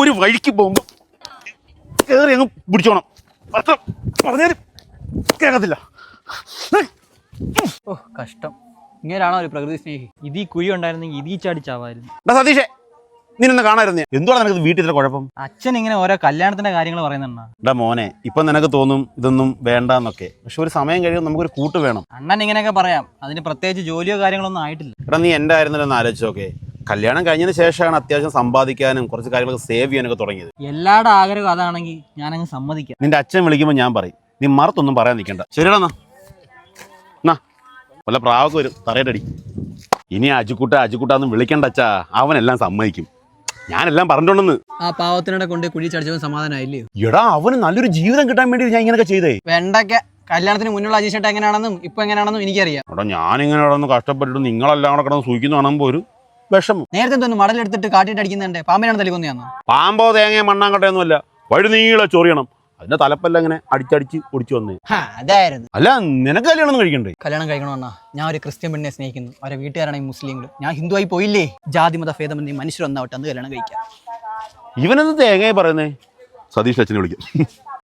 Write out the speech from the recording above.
ഒരു വഴിക്ക് പോകുമ്പോ കയറി അങ്ങ് പിടിച്ചോണം. അത്ര പറഞ്ഞാലും കേൾക്കത്തില്ല. ഓ കഷ്ടം. ഇങ്ങനെയാണോ ഒരു പ്രകൃതി സ്നേഹി? ഇതീ കുഴി ഉണ്ടായിരുന്നെങ്കിൽ ഇതീ ചാടിച്ചാവായിരുന്നു എടാ സതീഷേ നിന്നെ കാണായിരുന്നു എന്തുവാ നിനക്ക് വീട്ടിൽ ഇത്ര കുഴപ്പം? അച്ഛൻ ഇങ്ങനെ ഓരോ കല്യാണത്തിന്റെ കാര്യങ്ങൾ പറയുന്നുണ്ടാ? എടാ മോനെ ഇപ്പൊ നിനക്ക് തോന്നും ഇതൊന്നും വേണ്ടെന്നൊക്കെ. പക്ഷെ ഒരു സമയം കഴിയുമ്പോൾ നമുക്കൊരു കൂട്ട് വേണം. അണ്ണൻ ഇങ്ങനെയൊക്കെ പറയാം. അതിന് പ്രത്യേകിച്ച് ജോലിയോ കാര്യങ്ങളൊന്നും ആയിട്ടില്ല. എടാ നീ എന്റെ ആയിരുന്നല്ലോ ഒന്ന് ആലോചിച്ച് നോക്കെ. കല്യാണം കഴിഞ്ഞതിന് ശേഷമാണ് അത്യാവശ്യം സമ്പാദിക്കാനും കുറച്ച് കാര്യങ്ങൾ സേവ് ചെയ്യാനൊക്കെ തുടങ്ങിയത്. എല്ലാവരുടെ ആഗ്രഹം അതാണെങ്കിൽ ഞാനങ്ങ് സമ്മതിക്കാം. നിന്റെ അച്ഛൻ വിളിക്കുമ്പോൾ ഞാൻ പറയും. നീ മറത്തൊന്നും പറയാൻ നിൽക്കണ്ട. ശരിയാണോ എന്നാ. വല്ല പ്രാവൊക്കെ വരും. തറയിട്ടടി ഇനി അജുക്കുട്ട അജുക്കുട്ടാന്ന് വിളിക്കണ്ട അച്ഛാ. അവനെല്ലാം സമ്മതിക്കും. ഞാനെല്ലാം പറഞ്ഞിട്ടുണ്ടെന്ന് ആ പാവത്തിനോടെ കൊണ്ട് കുഴി ചടിച്ചവൻ സമാധാനമായില്ലയോ എടാ അവന് നല്ലൊരു ജീവിതം കിട്ടാൻ വേണ്ടി ഞാൻ ഇങ്ങനെയൊക്കെ ചെയ്തേ. വേണ്ടൊക്കെ കല്യാണത്തിന് മുന്നുള്ള അജീഷ് ചേട്ടൻ എങ്ങനെയാണെന്നും ഇപ്പൊ എങ്ങനെയാണെന്നും എനിക്കറിയാം. എടാ ഞാൻ ഇങ്ങനെ കഷ്ടപ്പെട്ടിട്ട് നിങ്ങളെല്ലാം കൂടെ കിടന്ന് സൂക്ഷിക്കുന്നു കാണുമ്പോൾ ഒരു വിഷമം. നേരത്തെ എന്തോന്ന്? മടലെടുത്തിട്ട് കാട്ടിട്ട് അടിക്കുന്നുണ്ട്. പാമ്പിനാണ് തലിക്കൊന്നയാന്നോ പാമ്പോ തേങ്ങയോ മണ്ണാങ്കട്ടയൊന്നുമല്ല വഴി നീളെ ചൊറിയണം. അതിന്റെ തലപ്പല്ല ഇങ്ങനെ അടിച്ചടിച്ച് ഒടിച്ചു വന്നേ. അതായിരുന്നു. അല്ല നിനക്ക് കല്യാണം കഴിക്കണ്ടേ? കല്യാണം കഴിക്കണമെന്നാ ഞാൻ ഒരു ക്രിസ്ത്യൻ പെണ്ണിനെ സ്നേഹിക്കുന്നു. അവരെ വീട്ടുകാരാണെങ്കിൽ മുസ്ലിങ്ങൾ ഞാൻ ഹിന്ദുവായി പോയില്ലേ? ജാതി മത ഭേദമെന്ന് മനുഷ്യർ ഒന്നാവട്ടെ അന്ന് കല്യാണം കഴിക്കാം. ഇവനെന്ത് തേങ്ങയെ പറയുന്നേ? സതീഷ് അച്ഛനെ വിളിക്കും.